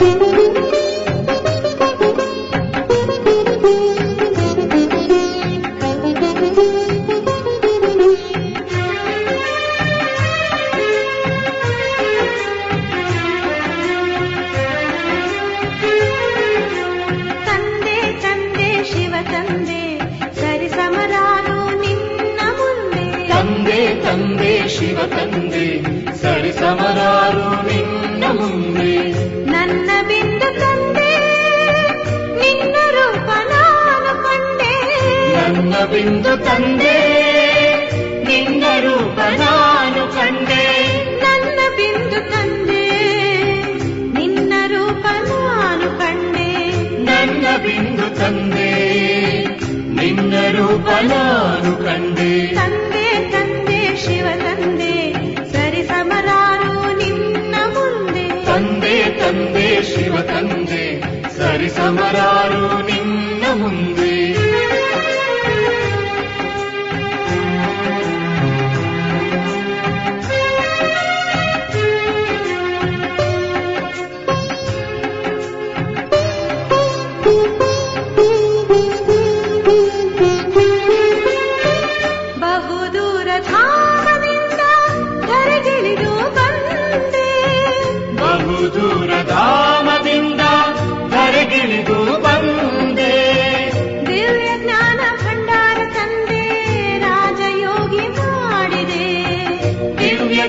ತಂದೆ ಬಿಂದು ತಂದೆ ನಿನ್ನ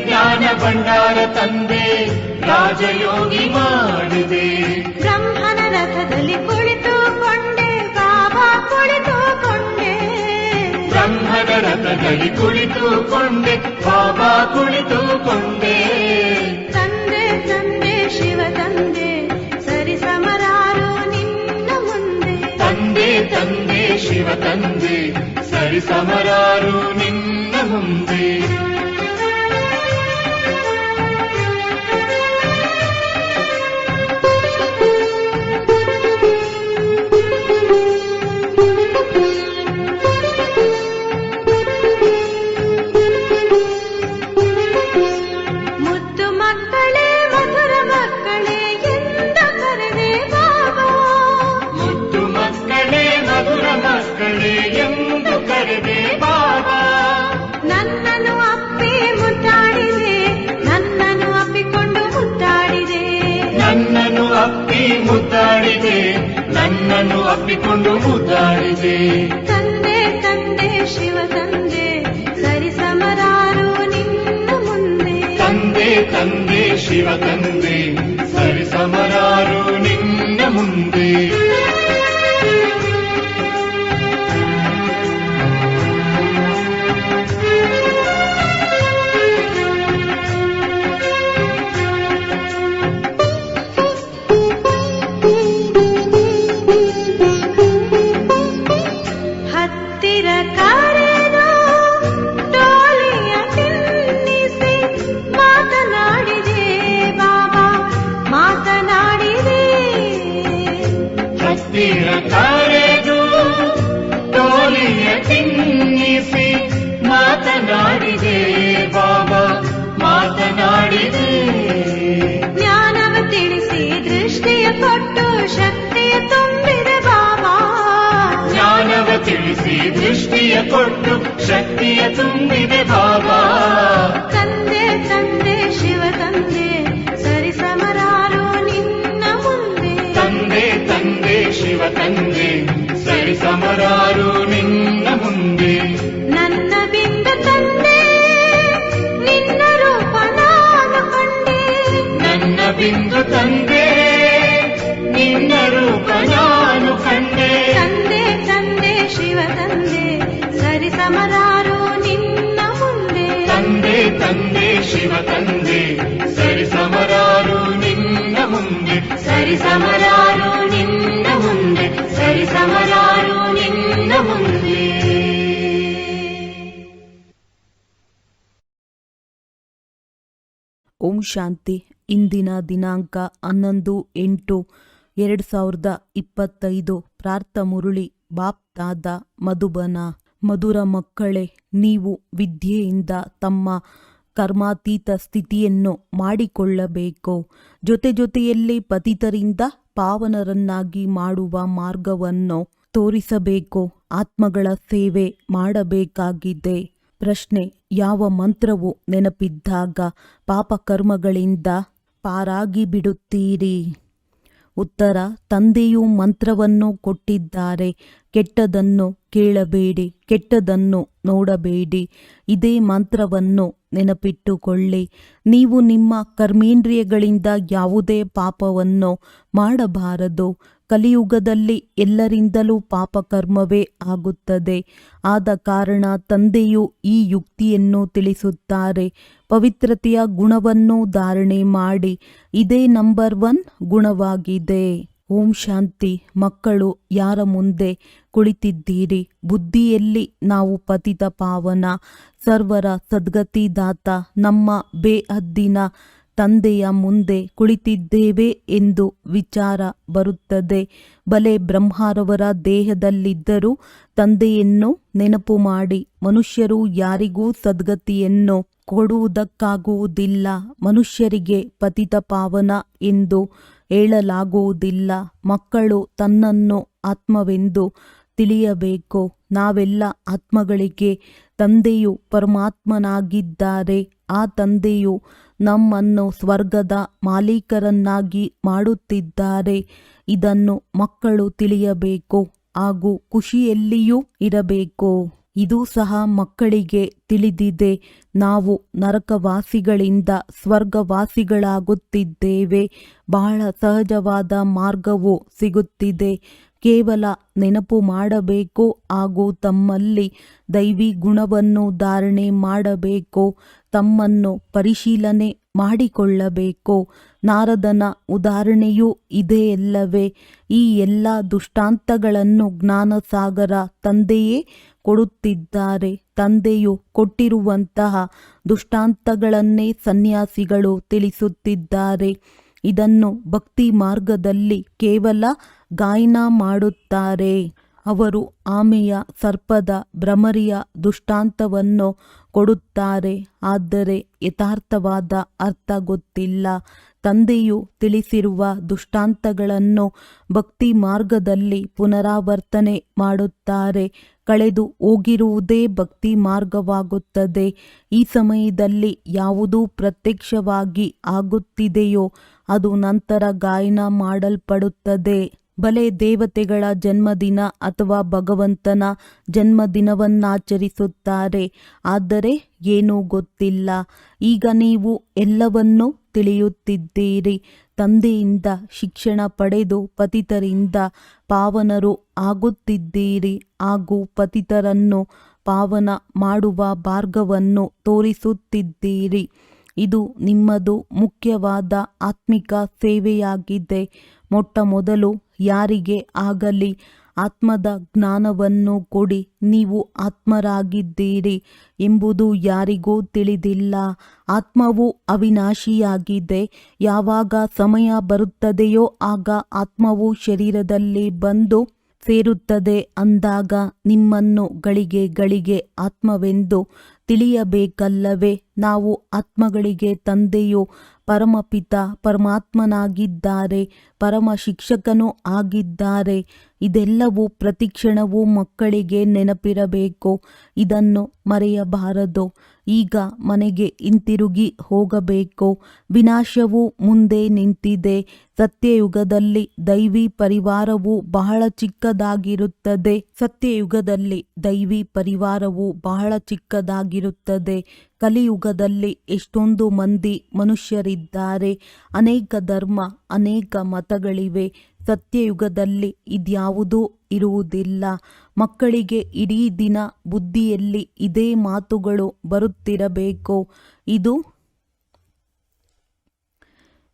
ಜ್ಞಾನ ಭಂಡಾರ ತಂದೆ ರಾಜಯೋಗಿ ಮಾಡಿದೆ. ಬ್ರಹ್ಮನ ರಥದಲ್ಲಿ ಕುಳಿತುಕೊಂಡೆ ಬಾಬಾ ಕುಳಿತುಕೊಂಡೆ ಬ್ರಹ್ಮನ ರಥದಲ್ಲಿ ಕುಳಿತುಕೊಂಡೆ ಬಾಬಾ ಕುಳಿತುಕೊಂಡೆ ತಂದೆ ತಂದೆ ಶಿವ ತಂದೆ ಸರಿ ಸಮರಾರು ನಿನ್ನ ಮುಂದೆ. ತಂದೆ ತಂದೆ ಶಿವ ತಂದೆ ಸರಿ ಸಮರಾರು ನಿನ್ನ ಮುಂದೆ. ಮುದ್ದಾಡಿದೆ ನನ್ನನ್ನು ಅಪ್ಪಿಕೊಂಡು ಮುದ್ದಾಡಿದೆ. ತಂದೆ ತಂದೆ ಶಿವ ತಂದೆ ಸರಿ ಸಮರಾರು ನಿನ್ನ ಮುಂದೆ. ತಂದೆ ತಂದೆ ಶಿವ ತಂದೆ ಸರಿ ಸಮರಾರು ನಿನ್ನ ಮುಂದೆ. ಶಕ್ತಿಯ ತುಂಬಿದೆ ಬಾಬಾ ಜ್ಞಾನವ ತಿಳಿಸಿ ದೃಷ್ಟಿಯ ಕೊಟ್ಟು ಶಕ್ತಿಯ ತುಂಬಿದೆ ಬಾಬಾ ತಂದೆ ತಂದೆ ಶಿವ ತಂದೆ ಸರಿ ಸಮರಾರು ನಿನ್ನ ಮುಂದೆ ತಂದೆ ತಂದೆ ಶಿವ ತಂದೆ ಸರಿ ಸಮರಾರು ನಿನ್ನ ಮುಂದೆ ನನ್ನ ಬಿಂದು ತಂದೆ ನಿನ್ನ ರೂಪ ನಾನು ಕಂಡೆ ನನ್ನ ಬಿಂದು ತಂದೆ ಶಾಂತಿ ಇಂದಿನ ದಿನಾಂಕ ಹನ್ನೊಂದು ಎಂಟು ಎರಡು ಸಾವಿರದ ಇಪ್ಪತ್ತೈದು. ಪ್ರಾರ್ಥ ಮುರುಳಿ ಬಾಪ್ತಾದ ಮಧುಬನ, ಮಧುರ ಮಕ್ಕಳೇ, ನೀವು ವಿದ್ಯೆಯಿಂದ ತಮ್ಮ ಕರ್ಮಾತೀತ ಸ್ಥಿತಿಯನ್ನು ಮಾಡಿಕೊಳ್ಳಬೇಕು. ಜೊತೆ ಜೊತೆಯಲ್ಲಿ ಪತಿತರಿಂದ ಪಾವನರನ್ನಾಗಿ ಮಾಡುವ ಮಾರ್ಗವನ್ನು ತೋರಿಸಬೇಕು. ಆತ್ಮಗಳ ಸೇವೆ ಮಾಡಬೇಕಾಗಿದೆ. ಪ್ರಶ್ನೆ, ಯಾವ ಮಂತ್ರವು ನೆನಪಿದ್ದಾಗ ಪಾಪಕರ್ಮಗಳಿಂದ ಪಾರಾಗಿ ಬಿಡುತ್ತೀರಿ? ಉತ್ತರ, ತಂದೆಯು ಮಂತ್ರವನ್ನು ಕೊಟ್ಟಿದ್ದಾರೆ ಕೆಟ್ಟದನ್ನು ಕೇಳಬೇಡಿ ಕೆಟ್ಟದನ್ನು ನೋಡಬೇಡಿ, ಇದೇ ಮಂತ್ರವನ್ನು ನೆನಪಿಟ್ಟುಕೊಳ್ಳಿ. ನೀವು ನಿಮ್ಮ ಕರ್ಮೇಂದ್ರಿಯಗಳಿಂದ ಯಾವುದೇ ಪಾಪವನ್ನು ಮಾಡಬಾರದು ಕಲಿಯುಗದಲ್ಲಿ ಎಲ್ಲರಿಂದಲೂ ಪಾಪಕರ್ಮವೇ ಆಗುತ್ತದೆ. ಆದ ಕಾರಣ ತಂದೆಯು ಈ ಯುಕ್ತಿಯನ್ನು ತಿಳಿಸುತ್ತಾರೆ. ಪವಿತ್ರತೆಯ ಗುಣವನ್ನು ಧಾರಣೆ ಮಾಡಿ. ಇದೇ ನಂಬರ್ ಒನ್ ಗುಣವಾಗಿದೆ. ಓಂ ಶಾಂತಿ. ಮಕ್ಕಳು, ಯಾರ ಮುಂದೆ ಕುಳಿತಿದ್ದೀರಿ? ಬುದ್ಧಿಯಲ್ಲಿ ನಾವು ಪತಿತ ಪಾವನ. ಸರ್ವರ ಸದ್ಗತಿದಾತ ನಮ್ಮ ಬೇಹದ್ದಿನ ತಂದೆಯ ಮುಂದೆ ಕುಳಿತಿದ್ದೇವೆ ಎಂದು ವಿಚಾರ ಬರುತ್ತದೆ. ಬಲೆ ಬ್ರಹ್ಮಾರವರ ದೇಹದಲ್ಲಿದ್ದರೂ ತಂದೆಯನ್ನು ನೆನಪು ಮಾಡಿ, ಮನುಷ್ಯರು ಯಾರಿಗೂ ಸದ್ಗತಿಯನ್ನು ಕೊಡುವುದಕ್ಕಾಗುವುದಿಲ್ಲ, ಮನುಷ್ಯರಿಗೆ ಪತಿತ ಪಾವನ ಎಂದು ಹೇಳಲಾಗುವುದಿಲ್ಲ. ಮಕ್ಕಳು ತನ್ನನ್ನು ಆತ್ಮವೆಂದು ತಿಳಿಯಬೇಕು. ನಾವೆಲ್ಲ ಆತ್ಮಗಳಿಗೆ ತಂದೆಯು ಪರಮಾತ್ಮನಾಗಿದ್ದಾರೆ. ಆ ತಂದೆಯು ನಮ್ಮನ್ನು ಸ್ವರ್ಗದ ಮಾಲೀಕರನ್ನಾಗಿ ಮಾಡುತ್ತಿದ್ದಾರೆ. ಇದನ್ನು ಮಕ್ಕಳು ತಿಳಿಯಬೇಕು ಹಾಗೂ ಖುಷಿಯಲ್ಲಿಯೂ ಇರಬೇಕು. ಇದು ಸಹ ಮಕ್ಕಳಿಗೆ ತಿಳಿದಿದೆ. ನಾವು ನರಕವಾಸಿಗಳಿಂದ ಸ್ವರ್ಗವಾಸಿಗಳಾಗುತ್ತಿದ್ದೇವೆ. ಬಹಳ ಸಹಜವಾದ ಮಾರ್ಗವು ಸಿಗುತ್ತಿದೆ. ಕೇವಲ ನೆನಪು ಮಾಡಬೇಕು ಹಾಗೂ ತಮ್ಮಲ್ಲಿ ದೈವಿ ಗುಣವನ್ನು ಧಾರಣೆ ಮಾಡಬೇಕು, ತಮ್ಮನ್ನು ಪರಿಶೀಲನೆ ಮಾಡಿಕೊಳ್ಳಬೇಕು, ನಾರದನ ಉದಾಹರಣೆಯೂ ಇದೆಯಲ್ಲವೇ ಈ ಎಲ್ಲ ದುಷ್ಟಾಂತಗಳನ್ನು ಜ್ಞಾನಸಾಗರ ತಂದೆಯೇ ಕೊಡುತ್ತಿದ್ದಾರೆ. ತಂದೆಯು ಕೊಟ್ಟಿರುವಂತಹ ದುಷ್ಟಾಂತಗಳನ್ನೇ ಸನ್ಯಾಸಿಗಳು ತಿಳಿಸುತ್ತಿದ್ದಾರೆ. ಇದನ್ನು ಭಕ್ತಿ ಮಾರ್ಗದಲ್ಲಿ ಕೇವಲ ಗಾಯನ ಮಾಡುತ್ತಾರೆ. ಅವರು ಆಮೆಯ ಸರ್ಪದ ಭ್ರಮರಿಯ ದುಷ್ಟಾಂತವನ್ನು ಕೊಡುತ್ತಾರೆ. ಆದರೆ ಯಥಾರ್ಥವಾದ ಅರ್ಥ ಗೊತ್ತಿಲ್ಲ. ತಂದೆಯು ತಿಳಿಸಿರುವ ದುಷ್ಟಾಂತಗಳನ್ನು ಭಕ್ತಿ ಮಾರ್ಗದಲ್ಲಿ ಪುನರಾವರ್ತನೆ ಮಾಡುತ್ತಾರೆ. ಕಳೆದು ಹೋಗಿರುವುದೇ ಭಕ್ತಿ ಮಾರ್ಗವಾಗುತ್ತದೆ ಈ ಸಮಯದಲ್ಲಿ ಯಾವುದು ಪ್ರತ್ಯಕ್ಷವಾಗಿ ಆಗುತ್ತಿದೆಯೋ, ಅದು ನಂತರ ಗಾಯನ ಮಾಡಲ್ಪಡುತ್ತದೆ. ಬಲೆ ದೇವತೆಗಳ ಜನ್ಮದಿನ ಅಥವಾ ಭಗವಂತನ ಜನ್ಮದಿನವನ್ನಾಚರಿಸುತ್ತಾರೆ. ಆದರೆ ಏನೂ ಗೊತ್ತಿಲ್ಲ. ಈಗ ನೀವು ಎಲ್ಲವನ್ನೂ ತಿಳಿಯುತ್ತಿದ್ದೀರಿ. ತಂದೆಯಿಂದ ಶಿಕ್ಷಣ ಪಡೆದು ಪತಿತರಿಂದ ಪಾವನರು ಆಗುತ್ತಿದ್ದೀರಿ. ಹಾಗೂ ಪತಿತರನ್ನು ಪಾವನ ಮಾಡುವ ಮಾರ್ಗವನ್ನು ತೋರಿಸುತ್ತಿದ್ದೀರಿ. ಇದು ನಿಮ್ಮದು ಮುಖ್ಯವಾದ ಆತ್ಮಿಕ ಸೇವೆಯಾಗಿದೆ. ಮೊಟ್ಟ ಮೊದಲು ಯಾರಿಗೆ ಆಗಲಿ ಆತ್ಮದ ಜ್ಞಾನವನ್ನು ಕೊಡಿ, ನೀವು ಆತ್ಮರಾಗಿದ್ದೀರಿ ಎಂಬುದು ಯಾರಿಗೂ ತಿಳಿದಿಲ್ಲ. ಆತ್ಮವು ಅವಿನಾಶಿಯಾಗಿದೆ. ಯಾವಾಗ ಸಮಯ ಬರುತ್ತದೆಯೋ ಆಗ ಆತ್ಮವು ಶರೀರದಲ್ಲಿ ಬಂದು ಸೇರುತ್ತದೆ. ಅಂದಾಗ ನಿಮ್ಮನ್ನು ಗಳಿಗೆ ಗಳಿಗೆ ಆತ್ಮವೆಂದು ತಿಳಿಯಬೇಕಲ್ಲವೇ? ನಾವು ಆತ್ಮಗಳಿಗೆ ತಂದೆಯು ಪರಮಪಿತ ಪರಮಾತ್ಮನಾಗಿದ್ದಾರೆ ಪರಮ ಶಿಕ್ಷಕನೂ ಆಗಿದ್ದಾರೆ. ಇದೆಲ್ಲವೂ ಪ್ರತಿಕ್ಷಣವೂ ಮಕ್ಕಳಿಗೆ ನೆನಪಿರಬೇಕು. ಇದನ್ನು ಮರೆಯಬಾರದು. ಈಗ ಮನೆಗೆ ಹಿಂತಿರುಗಿ ಹೋಗಬೇಕು? ವಿನಾಶವು ಮುಂದೆ ನಿಂತಿದೆ. ಸತ್ಯಯುಗದಲ್ಲಿ ದೈವಿ ಪರಿವಾರವು ಬಹಳ ಚಿಕ್ಕದಾಗಿರುತ್ತದೆ. ಸತ್ಯಯುಗದಲ್ಲಿ ದೈವಿ ಪರಿವಾರವು ಬಹಳ ಚಿಕ್ಕದಾಗಿರುತ್ತದೆ. ಕಲಿಯುಗದಲ್ಲಿ ಎಷ್ಟೊಂದು ಮಂದಿ ಮನುಷ್ಯರಿದ್ದಾರೆ. ಅನೇಕ ಧರ್ಮ, ಅನೇಕ ಮತಗಳಿವೆ. ಸತ್ಯಯುಗದಲ್ಲಿ ಇದ್ಯಾವುದೂ ಇರುವುದಿಲ್ಲ. ಮಕ್ಕಳಿಗೆ ಇಡೀ ದಿನ ಬುದ್ಧಿಯಲ್ಲಿ ಇದೇ ಮಾತುಗಳು ಬರುತ್ತಿರಬೇಕು. ಇದು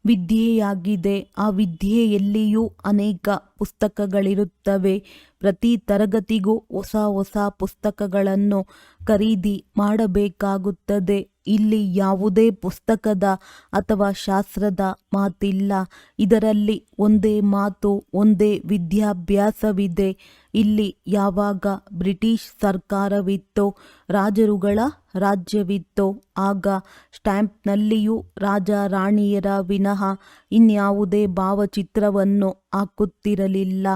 ವಿದ್ಯೆಯಾಗಿದೆ. ಆ ವಿದ್ಯೆಯಲ್ಲಿಯೂ ಅನೇಕ ಪುಸ್ತಕಗಳಿರುತ್ತವೆ. ಪ್ರತಿ ತರಗತಿಗೂ ಹೊಸ ಹೊಸ ಪುಸ್ತಕಗಳನ್ನು ಖರೀದಿ ಮಾಡಬೇಕಾಗುತ್ತದೆ. ಇಲ್ಲಿ ಯಾವುದೇ ಪುಸ್ತಕದ ಅಥವಾ ಶಾಸ್ತ್ರದ ಮಾತಿಲ್ಲ. ಇದರಲ್ಲಿ ಒಂದೇ ಮಾತು, ಒಂದೇ ವಿದ್ಯಾಭ್ಯಾಸವಿದೆ. ಇಲ್ಲಿ ಯಾವಾಗ ಬ್ರಿಟಿಷ್ ಸರ್ಕಾರವಿತ್ತೋ, ರಾಜರುಗಳ ರಾಜ್ಯವಿತ್ತೋ, ಆಗ ಸ್ಟ್ಯಾಂಪ್ನಲ್ಲಿಯೂ ರಾಜ ರಾಣಿಯರ ವಿನಃ ಇನ್ಯಾವುದೇ ಭಾವಚಿತ್ರವನ್ನು ಹಾಕುತ್ತಿರಲಿಲ್ಲ.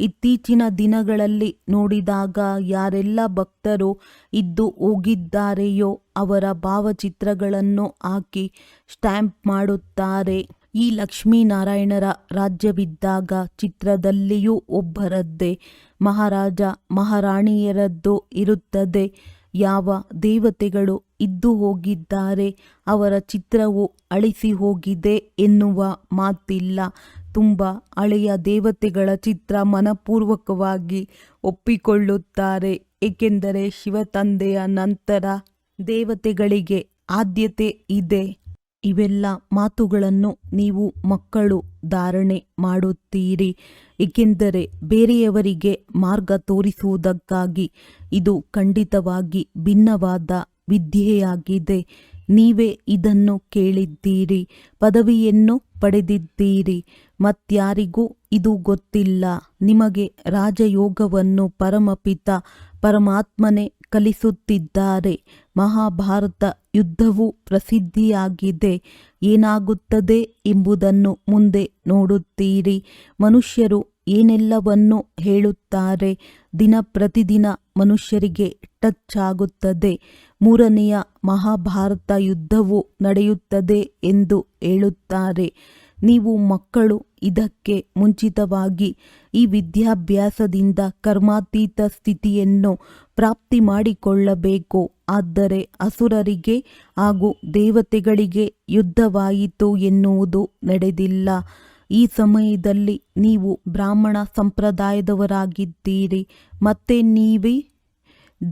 ಇತ್ತೀಚಿನ ದಿನಗಳಲ್ಲಿ ನೋಡಿದಾಗ ಯಾರೆಲ್ಲ ಭಕ್ತರು ಇದ್ದು ಹೋಗಿದ್ದಾರೆಯೋ ಅವರ ಭಾವಚಿತ್ರಗಳನ್ನು ಹಾಕಿ ಸ್ಟ್ಯಾಂಪ್ ಮಾಡುತ್ತಾರೆ. ಈ ಲಕ್ಷ್ಮೀನಾರಾಯಣರ ರಾಜ್ಯವಿದ್ದಾಗ ಚಿತ್ರದಲ್ಲಿಯೂ ಒಬ್ಬರದ್ದೇ ಮಹಾರಾಜ ಮಹಾರಾಣಿಯರದ್ದು ಇರುತ್ತದೆ. ಯಾವ ದೇವತೆಗಳು ಇದ್ದು ಹೋಗಿದ್ದಾರೆ ಅವರ ಚಿತ್ರವು ಅಳಿಸಿ ಹೋಗಿದೆ ಎನ್ನುವ ಮಾತಿಲ್ಲ. ತುಂಬ ಹಳೆಯ ದೇವತೆಗಳ ಚಿತ್ರ ಮನಪೂರ್ವಕವಾಗಿ ಒಪ್ಪಿಕೊಳ್ಳುತ್ತಾರೆ. ಏಕೆಂದರೆ ಶಿವತಂದೆಯ ನಂತರ ದೇವತೆಗಳಿಗೆ ಆದ್ಯತೆ ಇದೆ. ಇವೆಲ್ಲ ಮಾತುಗಳನ್ನು ನೀವು ಮಕ್ಕಳು ಧಾರಣೆ ಮಾಡುತ್ತೀರಿ. ಏಕೆಂದರೆ ಬೇರೆಯವರಿಗೆ ಮಾರ್ಗ ತೋರಿಸುವುದಕ್ಕಾಗಿ ಇದು ಖಂಡಿತವಾಗಿ ಭಿನ್ನವಾದ ವಿದ್ಯೆಯಾಗಿದೆ. ನೀವೇ ಇದನ್ನು ಕೇಳಿದ್ದೀರಿ, ಪದವಿಯನ್ನು ಪಡೆದಿದ್ದೀರಿ. ಮತ್ಯಾರಿಗೂ ಇದು ಗೊತ್ತಿಲ್ಲ. ನಿಮಗೆ ರಾಜಯೋಗವನ್ನು ಪರಮಪಿತ ಪರಮಾತ್ಮನೇ ಕಲಿಸುತ್ತಿದ್ದಾರೆ. ಮಹಾಭಾರತ ಯುದ್ಧವು ಪ್ರಸಿದ್ಧಿಯಾಗಿದೆ. ಏನಾಗುತ್ತದೆ ಎಂಬುದನ್ನು ಮುಂದೆ ನೋಡುತ್ತೀರಿ. ಮನುಷ್ಯರು ಏನೆಲ್ಲವನ್ನು ಹೇಳುತ್ತಾರೆ. ದಿನ ಪ್ರತಿದಿನ ಮನುಷ್ಯರಿಗೆ ಟಚ್ ಆಗುತ್ತದೆ. ಮೂರನೆಯ ಮಹಾಭಾರತ ಯುದ್ಧವು ನಡೆಯುತ್ತದೆ ಎಂದು ಹೇಳುತ್ತಾರೆ. ನೀವು ಮಕ್ಕಳು ಇದಕ್ಕೆ ಮುಂಚಿತವಾಗಿ ಈ ವಿದ್ಯಾಭ್ಯಾಸದಿಂದ ಕರ್ಮಾತೀತ ಸ್ಥಿತಿಯನ್ನು ಪ್ರಾಪ್ತಿ ಮಾಡಿಕೊಳ್ಳಬೇಕು. ಆದರೆ ಅಸುರರಿಗೆ ಹಾಗೂ ದೇವತೆಗಳಿಗೆ ಯುದ್ಧವಾಯಿತು ಎನ್ನುವುದು ನಡೆದಿಲ್ಲ. ಈ ಸಮಯದಲ್ಲಿ ನೀವು ಬ್ರಾಹ್ಮಣ ಸಂಪ್ರದಾಯದವರಾಗಿದ್ದೀರಿ. ಮತ್ತೆ ನೀವೇ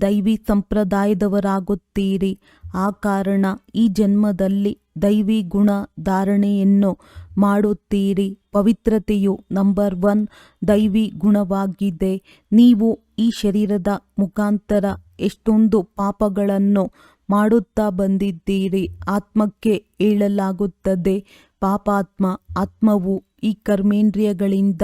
ದೈವಿ ಸಂಪ್ರದಾಯದವರಾಗುತ್ತೀರಿ. ಆ ಕಾರಣ ಈ ಜನ್ಮದಲ್ಲಿ ದೈವಿ ಗುಣ ಧಾರಣೆಯನ್ನು ಮಾಡುತ್ತೀರಿ. ಪವಿತ್ರತೆಯು ನಂಬರ್ ಒನ್ ದೈವಿ ಗುಣವಾಗಿದೆ. ನೀವು ಈ ಶರೀರದ ಮುಖಾಂತರ ಎಷ್ಟೊಂದು ಪಾಪಗಳನ್ನು ಮಾಡುತ್ತಾ ಬಂದಿದ್ದೀರಿ. ಆತ್ಮಕ್ಕೆ ಹೇಳಲಾಗುತ್ತದೆ ಪಾಪಾತ್ಮ ಆತ್ಮವು ಈ ಕರ್ಮೇಂದ್ರಿಯಗಳಿಂದ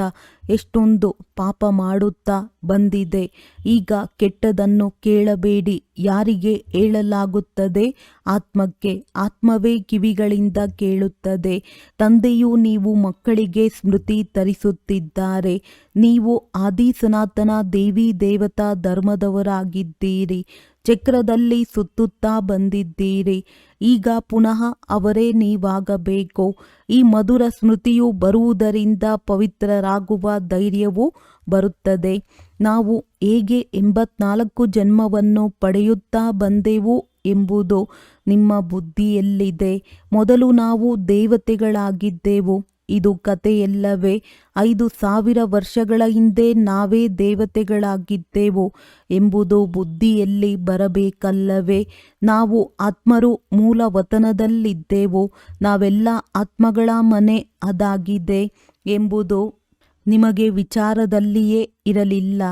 ಎಷ್ಟೊಂದು ಪಾಪ ಮಾಡುತ್ತಾ ಬಂದಿದೆ. ಈಗ ಕೆಟ್ಟದನ್ನು ಕೇಳಬೇಡಿ. ಯಾರಿಗೆ ಹೇಳಲಾಗುತ್ತದೆ? ಆತ್ಮಕ್ಕೆ. ಆತ್ಮವೇ ಕಿವಿಗಳಿಂದ ಕೇಳುತ್ತದೆ. ತಂದೆಯು ನೀವು ಮಕ್ಕಳಿಗೆ ಸ್ಮೃತಿ ತರಿಸುತ್ತಿದ್ದಾರೆ. ನೀವು ಆದಿ ಸನಾತನ ದೇವಿ ದೇವತಾ ಧರ್ಮದವರಾಗಿದ್ದೀರಿ. ಚಕ್ರದಲ್ಲಿ ಸುತ್ತುತ್ತಾ ಬಂದಿದ್ದೀರಿ. ಈಗ ಪುನಃ ಅವರೇ ನೀವಾಗಬೇಕು? ಈ ಮಧುರ ಸ್ಮೃತಿಯು ಬರುವುದರಿಂದ ಪವಿತ್ರರಾಗುವ ಧೈರ್ಯವು ಬರುತ್ತದೆ. ನಾವು ಹೇಗೆ ಎಂಬತ್ನಾಲ್ಕು ಜನ್ಮವನ್ನು ಪಡೆಯುತ್ತಾ ಬಂದೆವು ಎಂಬುದು ನಿಮ್ಮ ಬುದ್ಧಿಯಲ್ಲಿದೆ. ಮೊದಲು ನಾವು ದೇವತೆಗಳಾಗಿದ್ದೆವು. ಇದು ಕಥೆಯಲ್ಲವೇ. ಐದು ಸಾವಿರ ವರ್ಷಗಳ ಹಿಂದೆ ನಾವೇ ದೇವತೆಗಳಾಗಿದ್ದೆವು ಎಂಬುದು ಬುದ್ಧಿಯಲ್ಲಿ ಬರಬೇಕಲ್ಲವೇ. ನಾವು ಆತ್ಮರು ಮೂಲ ವತನದಲ್ಲಿದ್ದೆವು ನಾವೆಲ್ಲ ಆತ್ಮಗಳ ಮನೆ ಅದಾಗಿದೆ ಎಂಬುದು ನಿಮಗೆ ವಿಚಾರದಲ್ಲಿಯೇ ಇರಲಿಲ್ಲ.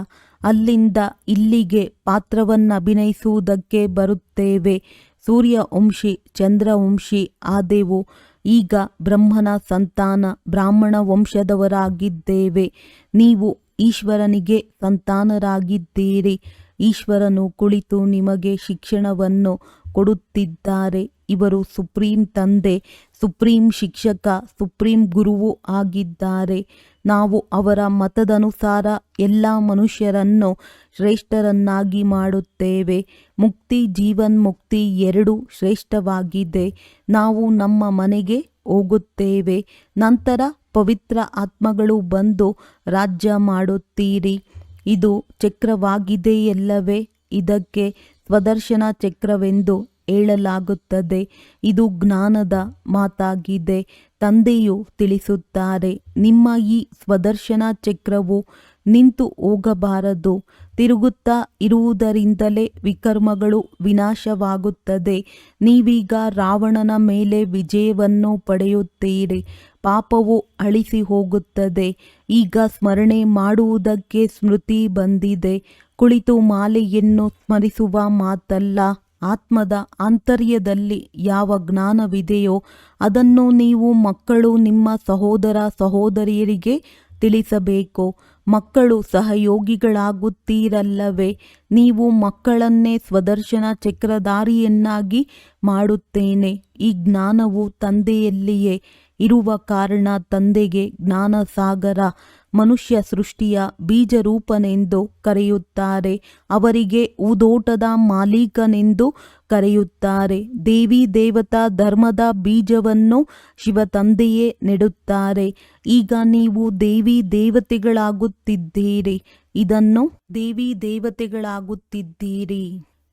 ಅಲ್ಲಿಂದ ಇಲ್ಲಿಗೆ ಪಾತ್ರವನ್ನು ಅಭಿನಯಿಸುವುದಕ್ಕೆ ಬರುತ್ತೇವೆ. ಸೂರ್ಯವಂಶಿ ಚಂದ್ರವಂಶಿ ಆದೆವು. ಈಗ ಬ್ರಹ್ಮನ ಸಂತಾನ ಬ್ರಾಹ್ಮಣ ವಂಶದವರಾಗಿದ್ದೇವೆ. ನೀವು ಈಶ್ವರನಿಗೆ ಸಂತಾನರಾಗಿದ್ದೀರಿ. ಈಶ್ವರನು ಕುಳಿತು ನಿಮಗೆ ಶಿಕ್ಷಣವನ್ನು ಕೊಡುತ್ತಿದ್ದಾರೆ. ಇವರು ಸುಪ್ರೀಂ ತಂದೆ, ಸುಪ್ರೀಂ ಶಿಕ್ಷಕ, ಸುಪ್ರೀಂ ಗುರುವು ಆಗಿದ್ದಾರೆ. ನಾವು ಅವರ ಮತದನುಸಾರ ಎಲ್ಲ ಮನುಷ್ಯರನ್ನು ಶ್ರೇಷ್ಠರನ್ನಾಗಿ ಮಾಡುತ್ತೇವೆ. ಮುಕ್ತಿ ಜೀವನ್ಮುಕ್ತಿ ಎರಡೂ ಶ್ರೇಷ್ಠವಾಗಿದೆ. ನಾವು ನಮ್ಮ ಮನೆಗೆ ಹೋಗುತ್ತೇವೆ. ನಂತರ ಪವಿತ್ರ ಆತ್ಮಗಳು ಬಂದು ರಾಜ್ಯ ಮಾಡುತ್ತೀರಿ. ಇದು ಚಕ್ರವಾಗಿದೆಯಲ್ಲವೇ? ಇದಕ್ಕೆ ಸ್ವದರ್ಶನ ಚಕ್ರವೆಂದು ಹೇಳಲಾಗುತ್ತದೆ. ಇದು ಜ್ಞಾನದ ಮಾತಾಗಿದೆ. ತಂದೆಯು ತಿಳಿಸುತ್ತಾರೆ, ನಿಮ್ಮ ಈ ಸ್ವದರ್ಶನ ಚಕ್ರವು ನಿಂತು ಹೋಗಬಾರದು. ತಿರುಗುತ್ತಾ ಇರುವುದರಿಂದಲೇ ವಿಕರ್ಮಗಳು ವಿನಾಶವಾಗುತ್ತದೆ. ನೀವೀಗ ರಾವಣನ ಮೇಲೆ ವಿಜಯವನ್ನು ಪಡೆಯುತ್ತೀರಿ. ಪಾಪವು ಅಳಿಸಿ ಹೋಗುತ್ತದೆ ಈಗ ಸ್ಮರಣೆ ಮಾಡುವುದಕ್ಕೆ ಸ್ಮೃತಿ ಬಂದಿದೆ. ಕುಳಿತು ಮಾಲೆಯನ್ನು ಸ್ಮರಿಸುವ ಮಾತಲ್ಲ. ಆತ್ಮದ ಆಂತರ್ಯದಲ್ಲಿ ಯಾವ ಜ್ಞಾನವಿದೆಯೋ ಅದನ್ನು ನೀವು ಮಕ್ಕಳು ನಿಮ್ಮ ಸಹೋದರ ಸಹೋದರಿಯರಿಗೆ ತಿಳಿಸಬೇಕು. ಮಕ್ಕಳು ಸಹಯೋಗಿಗಳಾಗುತ್ತೀರಲ್ಲವೇ? ನೀವು ಮಕ್ಕಳನ್ನೇ ಸ್ವದರ್ಶನ ಚಕ್ರಧಾರಿಯನ್ನಾಗಿ ಮಾಡುತ್ತೇನೆ. ಈ ಜ್ಞಾನವು ತಂದೆಯಲ್ಲಿಯೇ ಇರುವ ಕಾರಣ ತಂದೆಗೆ ಜ್ಞಾನಸಾಗರ ಮನುಷ್ಯ ಸೃಷ್ಟಿಯ ಬೀಜರೂಪನೆಂದು ಕರೆಯುತ್ತಾರೆ. ಅವರಿಗೆ ಊದೋಟದ ಮಾಲೀಕನೆಂದು ಕರೆಯುತ್ತಾರೆ. ದೇವಿ ದೇವತಾ ಧರ್ಮದ ಬೀಜವನ್ನು ಶಿವ ತಂದೆಯೇ ನೆಡುತ್ತಾರೆ. ಈಗ ನೀವು ದೇವಿ ದೇವತೆಗಳಾಗುತ್ತಿದ್ದೀರಿ. ಇದನ್ನು ದೇವಿ ದೇವತೆಗಳಾಗುತ್ತಿದ್ದೀರಿ.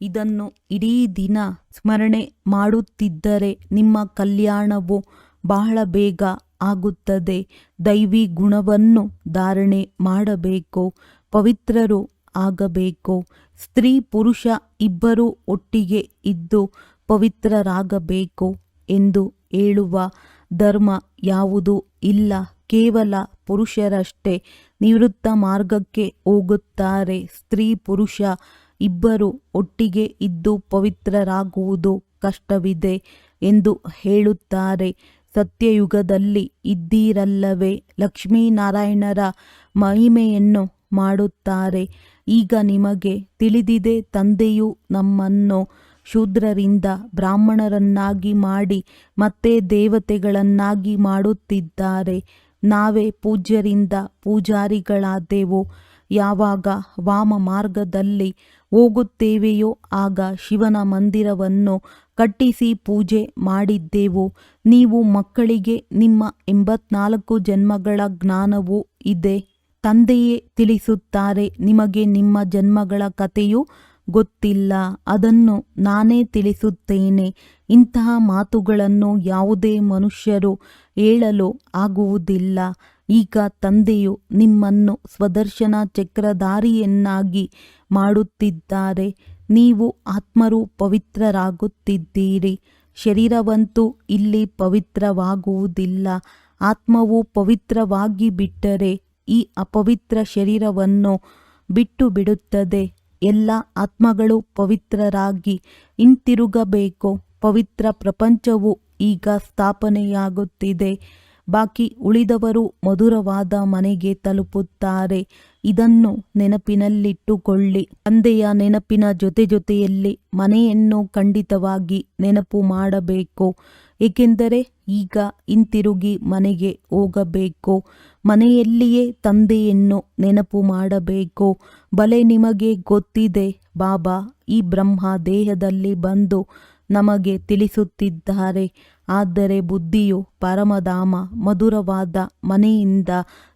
ಇದನ್ನು ಇಡೀ ದಿನ ಸ್ಮರಣೆ ಮಾಡುತ್ತಿದ್ದರೆ ನಿಮ್ಮ ಕಲ್ಯಾಣವು ಬಹಳ ಬೇಗ ಆಗುತ್ತದೆ. ದೈವಿ ಗುಣವನ್ನು ಧಾರಣೆ ಮಾಡಬೇಕು? ಪವಿತ್ರರು ಆಗಬೇಕು? ಸ್ತ್ರೀ ಪುರುಷ ಇಬ್ಬರೂ ಒಟ್ಟಿಗೆ ಇದ್ದು ಪವಿತ್ರರಾಗಬೇಕು? ಎಂದು ಹೇಳುವ ಧರ್ಮ ಯಾವುದೂ ಇಲ್ಲ. ಕೇವಲ ಪುರುಷರಷ್ಟೇ ನಿವೃತ್ತ ಮಾರ್ಗಕ್ಕೆ ಹೋಗುತ್ತಾರೆ. ಸ್ತ್ರೀ ಪುರುಷ ಇಬ್ಬರು ಒಟ್ಟಿಗೆ ಇದ್ದು ಪವಿತ್ರರಾಗುವುದು ಕಷ್ಟವಿದೆ ಎಂದು ಹೇಳುತ್ತಾರೆ. ಸತ್ಯಯುಗದಲ್ಲಿ ಇದ್ದೀರಲ್ಲವೇ ಲಕ್ಷ್ಮೀನಾರಾಯಣರ ಮಹಿಮೆಯನ್ನು ಮಾಡುತ್ತಾರೆ. ಈಗ ನಿಮಗೆ ತಿಳಿದಿದೆ, ತಂದೆಯು ನಮ್ಮನ್ನು ಶೂದ್ರರಿಂದ ಬ್ರಾಹ್ಮಣರನ್ನಾಗಿ ಮಾಡಿ ಮತ್ತೆ ದೇವತೆಗಳನ್ನಾಗಿ ಮಾಡುತ್ತಿದ್ದಾರೆ. ನಾವೇ ಪೂಜ್ಯರಿಂದ ಪೂಜಾರಿಗಳಾದೆವು. ಯಾವಾಗ ವಾಮ ಮಾರ್ಗದಲ್ಲಿ ಹೋಗುತ್ತೇವೆಯೋ? ಆಗ ಶಿವನ ಮಂದಿರವನ್ನು ಕಟ್ಟಿಸಿ ಪೂಜೆ ಮಾಡಿದ್ದೆವು. ನೀವು ಮಕ್ಕಳಿಗೆ ನಿಮ್ಮ ಎಂಬತ್ನಾಲ್ಕು ಜನ್ಮಗಳ ಜ್ಞಾನವೂ ಇದೆ. ತಂದೆಯೇ ತಿಳಿಸುತ್ತಾರೆ, ನಿಮಗೆ ನಿಮ್ಮ ಜನ್ಮಗಳ ಕಥೆಯು ಗೊತ್ತಿಲ್ಲ. ಅದನ್ನು ನಾನೇ ತಿಳಿಸುತ್ತೇನೆ. ಇಂತಹ ಮಾತುಗಳನ್ನು ಯಾವುದೇ ಮನುಷ್ಯರು ಹೇಳಲು ಆಗುವುದಿಲ್ಲ. ಈಗ ತಂದೆಯು ನಿಮ್ಮನ್ನು ಸ್ವದರ್ಶನ ಚಕ್ರಧಾರಿಯನ್ನಾಗಿ ಮಾಡುತ್ತಿದ್ದಾರೆ. ನೀವು ಆತ್ಮರು ಪವಿತ್ರರಾಗುತ್ತಿದ್ದೀರಿ. ಶರೀರವಂತೂ ಇಲ್ಲಿ ಪವಿತ್ರವಾಗುವುದಿಲ್ಲ. ಆತ್ಮವು ಪವಿತ್ರವಾಗಿ ಬಿಟ್ಟರೆ ಈ ಅಪವಿತ್ರ ಶರೀರವನ್ನು ಬಿಟ್ಟು ಬಿಡುತ್ತದೆ. ಎಲ್ಲ ಆತ್ಮಗಳು ಪವಿತ್ರರಾಗಿ ಹಿಂತಿರುಗಬೇಕು. ಪವಿತ್ರ ಪ್ರಪಂಚವು ಈಗ ಸ್ಥಾಪನೆಯಾಗುತ್ತಿದೆ. ಬಾಕಿ ಉಳಿದವರು ಮಧುರವಾದ ಮನೆಗೆ ತಲುಪುತ್ತಾರೆ. ಇದನ್ನು ನೆನಪಿನಲ್ಲಿಟ್ಟುಕೊಳ್ಳಿ. ತಂದೆಯ ನೆನಪಿನ ಜೊತೆ ಜೊತೆಯಲ್ಲಿ ಮನೆಯನ್ನು ಖಂಡಿತವಾಗಿ ನೆನಪು ಮಾಡಬೇಕು. ಏಕೆಂದರೆ ಈಗ ಹಿಂತಿರುಗಿ ಮನೆಗೆ ಹೋಗಬೇಕು. ಮನೆಯಲ್ಲಿಯೇ ತಂದೆಯನ್ನು ನೆನಪು ಮಾಡಬೇಕು. ಬಲೆ ನಿಮಗೆ ಗೊತ್ತಿದೆ, ಬಾಬಾ, ಈ ಬ್ರಹ್ಮ ದೇಹದಲ್ಲಿ ಬಂದು ನಮಗೆ ತಿಳಿಸುತ್ತಿದ್ದಾರೆ. ಆದರೆ ಬುದ್ಧಿಯು ಪರಮಧಾಮ ಮಧುರವಾದ ಮನೆಯಿಂದ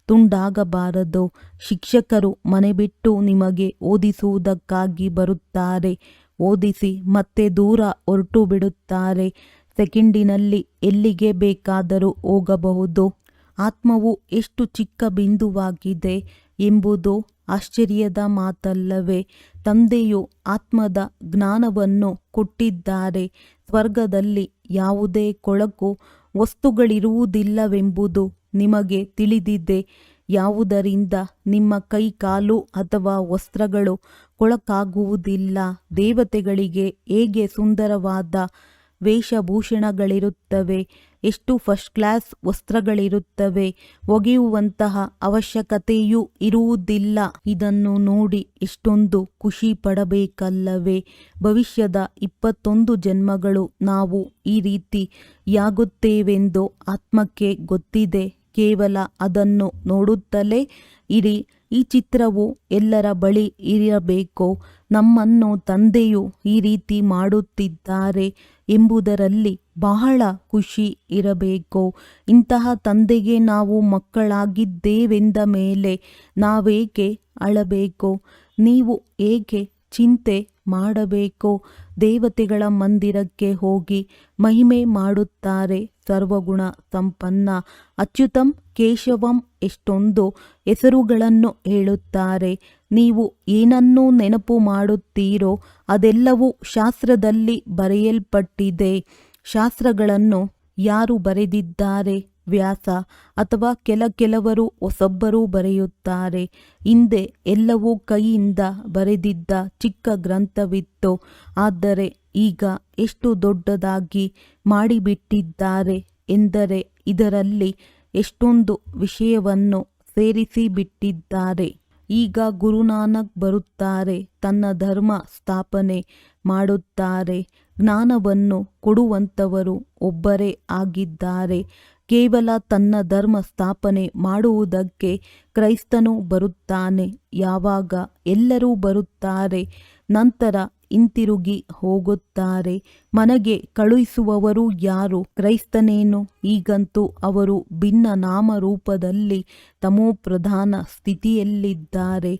ತುಂಡಾಗಬಾರದು. ಶಿಕ್ಷಕರು ಮನೆ ಬಿಟ್ಟು ನಿಮಗೆ ಓದಿಸುವುದಕ್ಕಾಗಿ ಬರುತ್ತಾರೆ. ಓದಿಸಿ ಮತ್ತೆ ದೂರ ಹೊರಟು ಬಿಡುತ್ತಾರೆ ಸೆಕೆಂಡಿನಲ್ಲಿ ಎಲ್ಲಿಗೆ ಬೇಕಾದರೂ ಹೋಗಬಹುದು. ಆತ್ಮವು ಎಷ್ಟು ಚಿಕ್ಕ ಬಿಂದುವಾಗಿದೆ ಎಂಬುದು ಆಶ್ಚರ್ಯದ ಮಾತಲ್ಲವೇ. ತಂದೆಯು ಆತ್ಮದ ಜ್ಞಾನವನ್ನು ಕೊಟ್ಟಿದ್ದಾರೆ. ಸ್ವರ್ಗದಲ್ಲಿ ಯಾವುದೇ ಕೊಳಕು ವಸ್ತುಗಳಿರುವುದಿಲ್ಲವೆಂಬುದು ನಿಮಗೆ ತಿಳಿದಿದೆ. ಯಾವುದರಿಂದ ನಿಮ್ಮ ಕೈ ಕಾಲು ಅಥವಾ ವಸ್ತ್ರಗಳು ಕೊಳಕಾಗುವುದಿಲ್ಲ. ದೇವತೆಗಳಿಗೆ ಹೇಗೆ ಸುಂದರವಾದ ವೇಷಭೂಷಣಗಳಿರುತ್ತವೆ? ಎಷ್ಟು ಫಸ್ಟ್ ಕ್ಲಾಸ್ ವಸ್ತ್ರಗಳಿರುತ್ತವೆ? ಒಗೆಯುವಂತಹ ಅವಶ್ಯಕತೆಯೂ ಇರುವುದಿಲ್ಲ. ಇದನ್ನು ನೋಡಿ ಎಷ್ಟೊಂದು ಖುಷಿ ಪಡಬೇಕಲ್ಲವೇ? ಭವಿಷ್ಯದ ಇಪ್ಪತ್ತೊಂದು ಜನ್ಮಗಳು ನಾವು ಈ ರೀತಿ ಯಾಗುತ್ತೇವೆಂದು ಆತ್ಮಕ್ಕೆ ಗೊತ್ತಿದೆ. ಕೇವಲ ಅದನ್ನು ನೋಡುತ್ತಲೇ ಇರಿ. ಈ ಚಿತ್ರವು ಎಲ್ಲರ ಬಳಿ ಇರಬೇಕು? ನಮ್ಮನ್ನು ತಂದೆಯು ಈ ರೀತಿ ಮಾಡುತ್ತಿದ್ದಾರೆ ಎಂಬುದರಲ್ಲಿ ಬಹಳ ಖುಷಿ ಇರಬೇಕು. ಇಂತಹ ತಂದೆಗೆ ನಾವು ಮಕ್ಕಳಾಗಿದ್ದೇವೆಂದ ಮೇಲೆ ನಾವೇಕೆ ಅಳಬೇಕು? ನೀವು ಏಕೆ ಚಿಂತೆ ಮಾಡಬೇಕು? ದೇವತೆಗಳ ಮಂದಿರಕ್ಕೆ ಹೋಗಿ ಮಹಿಮೆ ಮಾಡುತ್ತಾರೆ ಸರ್ವಗುಣ ಸಂಪನ್ನ. ಅಚ್ಯುತಂ ಕೇಶವಂ ಎಷ್ಟೊಂದು ಹೆಸರುಗಳನ್ನು ಹೇಳುತ್ತಾರೆ. ನೀವು ಏನನ್ನು ನೆನಪು ಮಾಡುತ್ತೀರೋ ಅದೆಲ್ಲವೂ ಶಾಸ್ತ್ರದಲ್ಲಿ ಬರೆಯಲ್ಪಟ್ಟಿದೆ. ಶಾಸ್ತ್ರಗಳನ್ನು ಯಾರು ಬರೆದಿದ್ದಾರೆ ವ್ಯಾಸ? ಅಥವಾ ಕೆಲ ಕೆಲವರು ಹೊಸೊಬ್ಬರು ಬರೆಯುತ್ತಾರೆ. ಹಿಂದೆ ಎಲ್ಲವೂ ಕೈಯಿಂದ ಬರೆದಿದ್ದ ಚಿಕ್ಕ ಗ್ರಂಥವಿತ್ತು. ಆದರೆ ಈಗ ಎಷ್ಟು ದೊಡ್ಡದಾಗಿ ಮಾಡಿಬಿಟ್ಟಿದ್ದಾರೆ ಎಂದರೆ ಇದರಲ್ಲಿ ಎಷ್ಟೊಂದು ವಿಷಯವನ್ನು ಸೇರಿಸಿಬಿಟ್ಟಿದ್ದಾರೆ. ಈಗ ಗುರುನಾನಕ್ ಬರುತ್ತಾರೆ ತನ್ನ ಧರ್ಮ ಸ್ಥಾಪನೆ. ಮಾಡುತ್ತಾರೆ. ಜ್ಞಾನವನ್ನು ಕೊಡುವಂಥವರು ಒಬ್ಬರೇ ಆಗಿದ್ದಾರೆ. ಕೇವಲ ತನ್ನ ಧರ್ಮ ಸ್ಥಾಪನೆ ಮಾಡುವುದಕ್ಕೆ ಕ್ರೈಸ್ತನು ಬರುತ್ತಾನೆ. ಯಾವಾಗ ಎಲ್ಲರೂ ಬರುತ್ತಾರೆ, ನಂತರ ಹಿಂತಿರುಗಿ ಹೋಗುತ್ತಾರೆ. ಮನೆಗೆ ಕಳುಹಿಸುವವರು ಯಾರು? ಕ್ರೈಸ್ತನೇನು? ಈಗಂತೂ ಅವರು ಭಿನ್ನ ನಾಮರೂಪದಲ್ಲಿ ತಮೋಪ್ರಧಾನ ಸ್ಥಿತಿಯಲ್ಲಿದ್ದಾರೆ.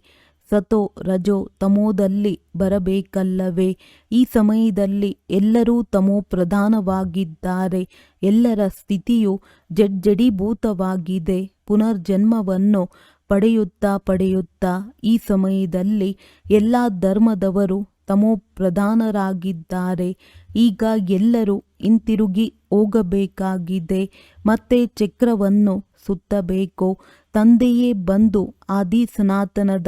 ಸತೋ ರಜೋ ತಮೋದಲ್ಲಿ ಬರಬೇಕಲ್ಲವೇ? ಈ ಸಮಯದಲ್ಲಿ ಎಲ್ಲರೂ ತಮೋ ಪ್ರಧಾನವಾಗಿದ್ದಾರೆ. ಎಲ್ಲರ ಸ್ಥಿತಿಯು ಜಡ್ಜಡೀಭೂತವಾಗಿದೆ. ಪುನರ್ಜನ್ಮವನ್ನು ಪಡೆಯುತ್ತಾ ಪಡೆಯುತ್ತಾ ಈ ಸಮಯದಲ್ಲಿ ಎಲ್ಲ ಧರ್ಮದವರು ತಮೋಪ್ರಧಾನರಾಗಿದ್ದಾರೆ ಈಗ ಎಲ್ಲರೂ ಹಿಂತಿರುಗಿ ಹೋಗಬೇಕಾಗಿದೆ. ಮತ್ತೆ ಚಕ್ರವನ್ನು ಸುತ್ತಬೇಕು. ತಂದೆಯೇ ಬಂದು ಆದಿ ಸನಾತನದ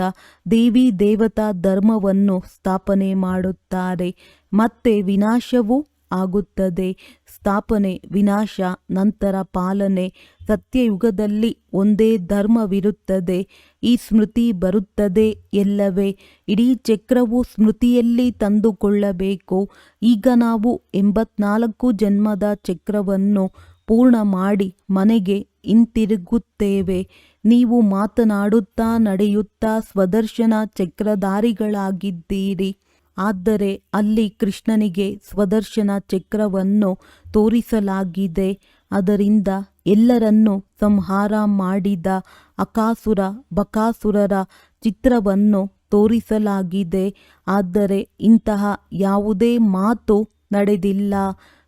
ದೇವಿ ದೇವತಾ ಧರ್ಮವನ್ನು ಸ್ಥಾಪನೆ ಮಾಡುತ್ತಾರೆ. ಮತ್ತೆ ವಿನಾಶವೂ ಆಗುತ್ತದೆ. ಸ್ಥಾಪನೆ, ವಿನಾಶ, ನಂತರ ಪಾಲನೆ. ಸತ್ಯಯುಗದಲ್ಲಿ ಒಂದೇ ಧರ್ಮವಿರುತ್ತದೆ. ಈ ಸ್ಮೃತಿ ಬರುತ್ತದೆ ಎಲ್ಲವೇ. ಇಡೀ ಚಕ್ರವು ಸ್ಮೃತಿಯಲ್ಲಿ ತಂದುಕೊಳ್ಳಬೇಕು. ಈಗ ನಾವು ಎಂಬತ್ನಾಲ್ಕು ಜನ್ಮದ ಚಕ್ರವನ್ನು ಪೂರ್ಣ ಮಾಡಿ ಮನೆಗೆ ಹಿಂತಿರುಗುತ್ತೇವೆ. ನೀವು ಮಾತನಾಡುತ್ತಾ ನಡೆಯುತ್ತಾ ಸ್ವದರ್ಶನ ಚಕ್ರಧಾರಿಗಳಾಗಿದ್ದೀರಿ. ಆದರೆ ಅಲ್ಲಿ ಕೃಷ್ಣನಿಗೆ ಸ್ವದರ್ಶನ ಚಕ್ರವನ್ನು ತೋರಿಸಲಾಗಿದೆ. ಅದರಿಂದ ಎಲ್ಲರನ್ನೂ ಸಂಹಾರ ಮಾಡಿದ ಅಕಾಸುರ, ಬಕಾಸುರರ ಚಿತ್ರವನ್ನು ತೋರಿಸಲಾಗಿದೆ. ಆದರೆ ಇಂತಹ ಯಾವುದೇ ಮಾತು ನಡೆದಿಲ್ಲ.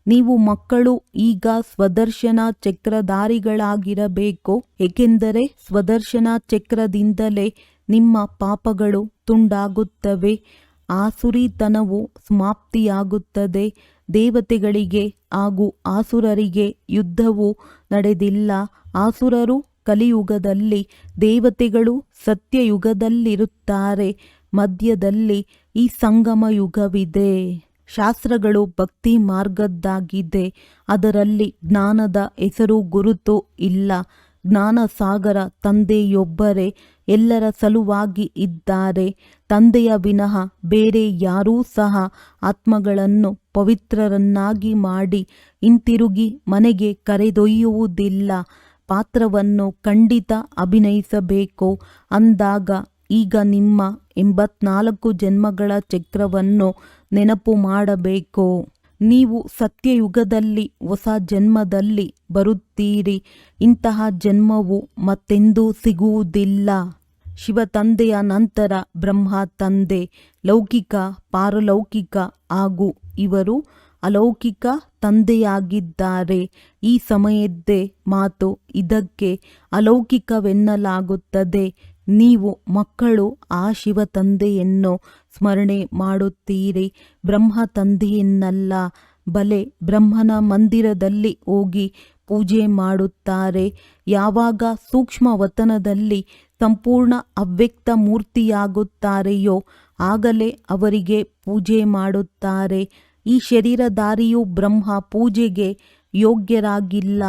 ನೀವು ಮಕ್ಕಳು ಈಗ ಸ್ವದರ್ಶನ ಚಕ್ರಧಾರಿಗಳಾಗಿರಬೇಕು. ಏಕೆಂದರೆ ಸ್ವದರ್ಶನ ಚಕ್ರದಿಂದಲೇ ನಿಮ್ಮ ಪಾಪಗಳು ತುಂಡಾಗುತ್ತವೆ. ಆಸುರಿತನವು ಸಮಾಪ್ತಿಯಾಗುತ್ತದೆ. ದೇವತೆಗಳಿಗೆ ಹಾಗೂ ಆಸುರರಿಗೆ ಯುದ್ಧವು ನಡೆದಿಲ್ಲ. ಆಸುರರು ಕಲಿಯುಗದಲ್ಲಿ, ದೇವತೆಗಳು ಸತ್ಯಯುಗದಲ್ಲಿರುತ್ತಾರೆ. ಮಧ್ಯದಲ್ಲಿ ಈ ಸಂಗಮ ಯುಗವಿದೆ ಶಾಸ್ತ್ರಗಳು ಭಕ್ತಿ ಮಾರ್ಗದ್ದಾಗಿದೆ. ಅದರಲ್ಲಿ ಜ್ಞಾನದ ಹೆಸರು ಗುರುತು ಇಲ್ಲ. ಜ್ಞಾನಸಾಗರ ತಂದೆಯೊಬ್ಬರೇ ಎಲ್ಲರ ಸಲುವಾಗಿ ಇದ್ದಾರೆ. ತಂದೆಯ ವಿನಃ ಬೇರೆ ಯಾರೂ ಸಹ ಆತ್ಮಗಳನ್ನು ಪವಿತ್ರರನ್ನಾಗಿ ಮಾಡಿ ಹಿಂತಿರುಗಿ ಮನೆಗೆ ಕರೆದೊಯ್ಯುವುದಿಲ್ಲ. ಪಾತ್ರವನ್ನು ಖಂಡಿತ ಅಭಿನಯಿಸಬೇಕು. ಅಂದಾಗ ಈಗ ನಿಮ್ಮ ಎಂಬತ್ನಾಲ್ಕು ಜನ್ಮಗಳ ಚಕ್ರವನ್ನು ನೆನಪು ಮಾಡಬೇಕು. ನೀವು ಸತ್ಯಯುಗದಲ್ಲಿ, ಹೊಸ ಜನ್ಮದಲ್ಲಿ ಬರುತ್ತೀರಿ. ಇಂತಹ ಜನ್ಮವು ಮತ್ತೆಂದೂ ಸಿಗುವುದಿಲ್ಲ. ಶಿವ ತಂದೆಯ ನಂತರ ಬ್ರಹ್ಮ ತಂದೆ, ಲೌಕಿಕ, ಪಾರಲೌಕಿಕ ಹಾಗೂ ಇವರು ಅಲೌಕಿಕ ತಂದೆಯಾಗಿದ್ದಾರೆ. ಈ ಸಮಯದ್ದೇ ಮಾತು ಇದಕ್ಕೆ ಅಲೌಕಿಕವೆನ್ನಲಾಗುತ್ತದೆ. ನೀವು ಮಕ್ಕಳು ಆ ಶಿವ ತಂದೆಯನ್ನು ಸ್ಮರಣೆ ಮಾಡುತ್ತೀರಿ. ಬ್ರಹ್ಮ ತಂದೆಯನ್ನಲ್ಲ. ಬಲೆ ಬ್ರಹ್ಮನ ಮಂದಿರದಲ್ಲಿ ಹೋಗಿ ಪೂಜೆ ಮಾಡುತ್ತಾರೆ. ಯಾವಾಗ ಸೂಕ್ಷ್ಮ ವತನದಲ್ಲಿ ಸಂಪೂರ್ಣ ಅವ್ಯಕ್ತ ಮೂರ್ತಿಯಾಗುತ್ತಾರೆಯೋ, ಆಗಲೇ ಅವರಿಗೆ ಪೂಜೆ ಮಾಡುತ್ತಾರೆ. ಈ ಶರೀರಧಾರಿಯು ಬ್ರಹ್ಮ ಪೂಜೆಗೆ ಯೋಗ್ಯರಾಗಿಲ್ಲ.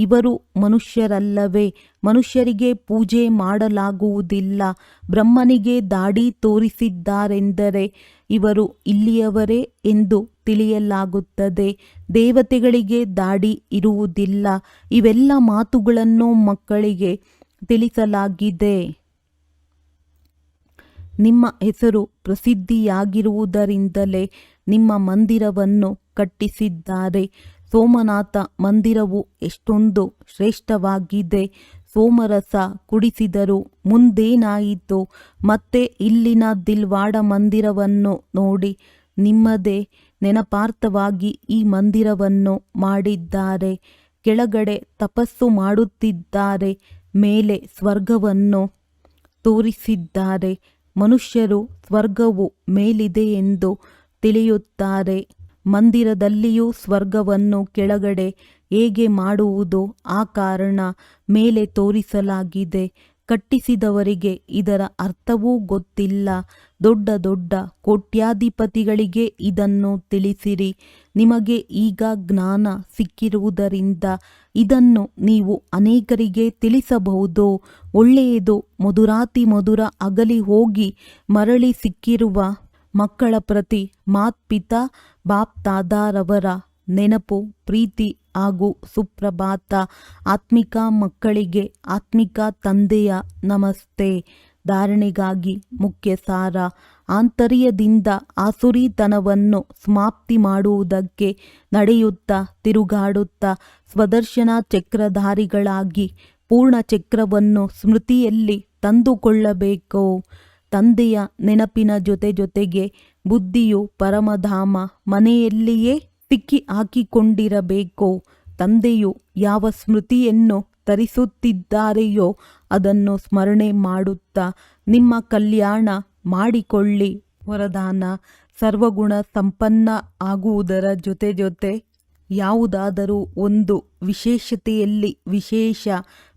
ಇವರು ಮನುಷ್ಯರಲ್ಲವೇ. ಮನುಷ್ಯರಿಗೆ ಪೂಜೆ ಮಾಡಲಾಗುವುದಿಲ್ಲ. ಬ್ರಹ್ಮನಿಗೆ ದಾಡಿ ತೋರಿಸಿದ್ದಾರೆಂದರೆ ಇವರು ಇಲ್ಲಿಯವರೇ ಎಂದು ತಿಳಿಯಲಾಗುತ್ತದೆ. ದೇವತೆಗಳಿಗೆ ದಾಡಿ ಇರುವುದಿಲ್ಲ. ಇವೆಲ್ಲ ಮಾತುಗಳನ್ನು ಮಕ್ಕಳಿಗೆ ತಿಳಿಸಲಾಗಿದೆ. ನಿಮ್ಮ ಹೆಸರು ಪ್ರಸಿದ್ಧಿಯಾಗಿರುವುದರಿಂದಲೇ ನಿಮ್ಮ ಮಂದಿರವನ್ನು ಕಟ್ಟಿಸಿದ್ದಾರೆ. ಸೋಮನಾಥ ಮಂದಿರವು ಎಷ್ಟೊಂದು ಶ್ರೇಷ್ಠವಾಗಿದೆ. ಸೋಮರಸ ಕುಡಿಸಿದರು. ಮುಂದೇನಾಯಿತು? ಮತ್ತೆ ಇಲ್ಲಿನ ದಿಲ್ವಾಡ ಮಂದಿರವನ್ನು ನೋಡಿ. ನಿಮ್ಮದೇ ನೆನಪಾರ್ಥವಾಗಿ ಈ ಮಂದಿರವನ್ನು ಮಾಡಿದ್ದಾರೆ. ಕೆಳಗಡೆ ತಪಸ್ಸು ಮಾಡುತ್ತಿದ್ದಾರೆ. ಮೇಲೆ ಸ್ವರ್ಗವನ್ನು ತೋರಿಸಿದ್ದಾರೆ. ಮನುಷ್ಯರು ಸ್ವರ್ಗವು ಮೇಲಿದೆ ಎಂದು ತಿಳಿಯುತ್ತಾರೆ. ಮಂದಿರದಲ್ಲಿಯೂ ಸ್ವರ್ಗವನ್ನು ಕೆಳಗಡೆ ಹೇಗೆ ಮಾಡುವುದೋ ಆ ಕಾರಣ ಮೇಲೆ ತೋರಿಸಲಾಗಿದೆ. ಕಟ್ಟಿಸಿದವರಿಗೆ ಇದರ ಅರ್ಥವೂ ಗೊತ್ತಿಲ್ಲ. ದೊಡ್ಡ ದೊಡ್ಡ ಕೋಟ್ಯಾಧಿಪತಿಗಳಿಗೆ ಇದನ್ನು ತಿಳಿಸಿರಿ. ನಿಮಗೆ ಈಗ ಜ್ಞಾನ ಸಿಕ್ಕಿರುವುದರಿಂದ ಇದನ್ನು ನೀವು ಅನೇಕರಿಗೆ ತಿಳಿಸಬಹುದು. ಒಳ್ಳೆಯದು ಮಧುರಾತಿ ಮಧುರ ಅಗಲಿ ಹೋಗಿ ಮರಳಿ ಸಿಕ್ಕಿರುವ ಮಕ್ಕಳ ಪ್ರತಿ ಮಾತ್ಪಿತಾ ಬಾಪ್ ತಾದಾರವರ ನೆನಪು, ಪ್ರೀತಿ ಹಾಗೂ ಸುಪ್ರಭಾತ ಆತ್ಮಿಕ ಮಕ್ಕಳಿಗೆ ಆತ್ಮಿಕ ತಂದೆಯ ನಮಸ್ತೆ. ಧಾರಣೆಗಾಗಿ ಮುಖ್ಯ ಸಾರ ಆಂತರ್ಯದಿಂದ ಆಸುರಿತನವನ್ನು ಸಮಾಪ್ತಿ ಮಾಡುವುದಕ್ಕೆ ನಡೆಯುತ್ತಾ, ತಿರುಗಾಡುತ್ತಾ, ಸ್ವದರ್ಶನ ಚಕ್ರಧಾರಿಗಳಾಗಿ ಪೂರ್ಣ ಚಕ್ರವನ್ನು ಸ್ಮೃತಿಯಲ್ಲಿ ತಂದುಕೊಳ್ಳಬೇಕು? ತಂದೆಯ ನೆನಪಿನ ಜೊತೆ ಜೊತೆಗೆ ಬುದ್ಧಿಯು ಪರಮಧಾಮ ಮನೆಯಲ್ಲಿಯೇ ಸಿಕ್ಕಿ ಹಾಕಿಕೊಂಡಿರಬೇಕು? ತಂದೆಯು ಯಾವ ಸ್ಮೃತಿಯನ್ನು ತರಿಸುತ್ತಿದ್ದಾರೆಯೋ ಅದನ್ನು ಸ್ಮರಣೆ ಮಾಡುತ್ತಾ ನಿಮ್ಮ ಕಲ್ಯಾಣ ಮಾಡಿಕೊಳ್ಳಿ ವರದಾನ. ಸರ್ವಗುಣ ಸಂಪನ್ನ ಆಗುವುದರ ಜೊತೆ ಜೊತೆ ಯಾವುದಾದರೂ ಒಂದು ವಿಶೇಷತೆಯಲ್ಲಿ ವಿಶೇಷ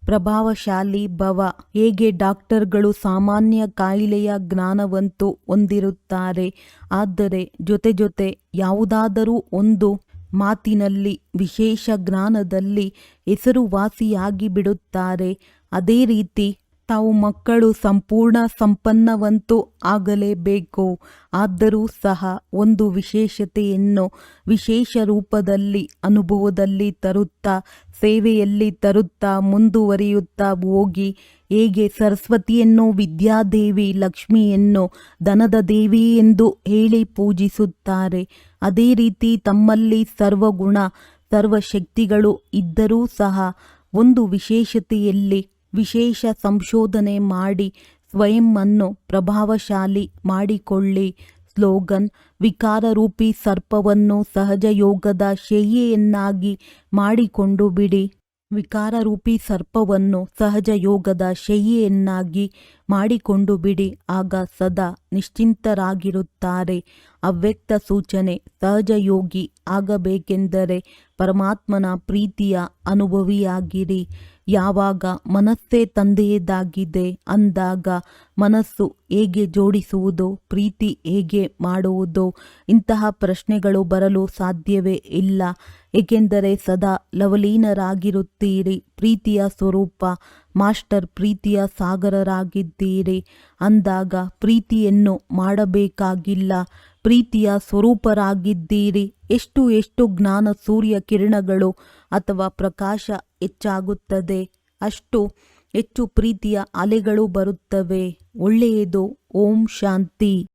ಪ್ರಭಾವಶಾಲಿ ಭವ ಹೇಗೆ ಡಾಕ್ಟರ್ಗಳು ಸಾಮಾನ್ಯ ಕಾಯಿಲೆಯ ಜ್ಞಾನವಂತೂ ಹೊಂದಿರುತ್ತಾರೆ. ಆದರೆ ಜೊತೆ ಜೊತೆ ಯಾವುದಾದರೂ ಒಂದು ಮಾತಿನಲ್ಲಿ, ವಿಶೇಷ ಜ್ಞಾನದಲ್ಲಿ ಹೆಸರುವಾಸಿಯಾಗಿ ಬಿಡುತ್ತಾರೆ ಅದೇ ರೀತಿ ತಾವು ಮಕ್ಕಳು ಸಂಪೂರ್ಣ ಸಂಪನ್ನವಂತೂ ಆಗಲೇಬೇಕು. ಆದರೂ ಸಹ ಒಂದು ವಿಶೇಷತೆಯನ್ನು ವಿಶೇಷ ರೂಪದಲ್ಲಿ, ಅನುಭವದಲ್ಲಿ ತರುತ್ತಾ, ಸೇವೆಯಲ್ಲಿ ತರುತ್ತಾ ಮುಂದುವರಿಯುತ್ತಾ ಹೋಗಿ, ಹೇಗೆ ಸರಸ್ವತಿಯನ್ನು, ವಿದ್ಯಾದೇವಿ, ಲಕ್ಷ್ಮಿಯನ್ನು, ದನದ ದೇವಿ ಎಂದು ಹೇಳಿ ಪೂಜಿಸುತ್ತಾರೆ. ಅದೇ ರೀತಿ ತಮ್ಮಲ್ಲಿ ಸರ್ವಗುಣ, ಸರ್ವಶಕ್ತಿಗಳು ಇದ್ದರೂ ಸಹ ಒಂದು ವಿಶೇಷತೆಯಲ್ಲಿ ವಿಶೇಷ ಸಂಶೋಧನೆ ಮಾಡಿ, ಸ್ವಯಂ ಅನ್ನು ಪ್ರಭಾವಶಾಲಿ ಮಾಡಿಕೊಳ್ಳಿ. ಸ್ಲೋಗನ್, ವಿಕಾರರೂಪಿ ಸರ್ಪವನ್ನು ಸಹಜ ಯೋಗದ ಶಯ್ಯೆಯನ್ನಾಗಿ ಮಾಡಿಕೊಂಡು ಬಿಡಿ. ವಿಕಾರರೂಪಿ ಸರ್ಪವನ್ನು ಸಹಜ ಯೋಗದ ಶಯ್ಯೆಯನ್ನಾಗಿ ಮಾಡಿಕೊಂಡು ಬಿಡಿ. ಆಗ ಸದಾ ನಿಶ್ಚಿಂತರಾಗಿರುತ್ತಾರೆ. ಅವ್ಯಕ್ತ ಸೂಚನೆ ಸಹಜ ಯೋಗಿ ಆಗಬೇಕೆಂದರೆ ಪರಮಾತ್ಮನ ಪ್ರೀತಿಯ ಅನುಭವಿಯಾಗಿರಿ. ಯಾವಾಗ ಮನಸ್ಸೇ ತಂದೆಯದಾಗಿದೆ ಅಂದಾಗ ಮನಸ್ಸು ಹೇಗೆ ಜೋಡಿಸುವುದು, ಪ್ರೀತಿ ಹೇಗೆ ಮಾಡುವುದು, ಇಂತಹ ಪ್ರಶ್ನೆಗಳು ಬರಲು ಸಾಧ್ಯವೇ ಇಲ್ಲ. ಏಕೆಂದರೆ ಸದಾ ಲವಲೀನರಾಗಿರುತ್ತೀರಿ, ಪ್ರೀತಿಯ ಸ್ವರೂಪ, ಮಾಸ್ಟರ್ ಪ್ರೀತಿಯ ಸಾಗರರಾಗಿದ್ದೀರಿ. ಅಂದಾಗ ಪ್ರೀತಿಯನ್ನು ಮಾಡಬೇಕಾಗಿಲ್ಲ. ಪ್ರೀತಿಯ ಸ್ವರೂಪರಾಗಿದ್ದೀರಿ. ಎಷ್ಟು ಎಷ್ಟು ಜ್ಞಾನ ಸೂರ್ಯ ಕಿರಣಗಳು ಅಥವಾ ಪ್ರಕಾಶ ಹೆಚ್ಚಾಗುತ್ತದೆ. ಅಷ್ಟು ಹೆಚ್ಚು ಪ್ರೀತಿಯ ಅಲೆಗಳು ಬರುತ್ತವೆ. ಒಳ್ಳೆಯದು. ಓಂ ಶಾಂತಿ.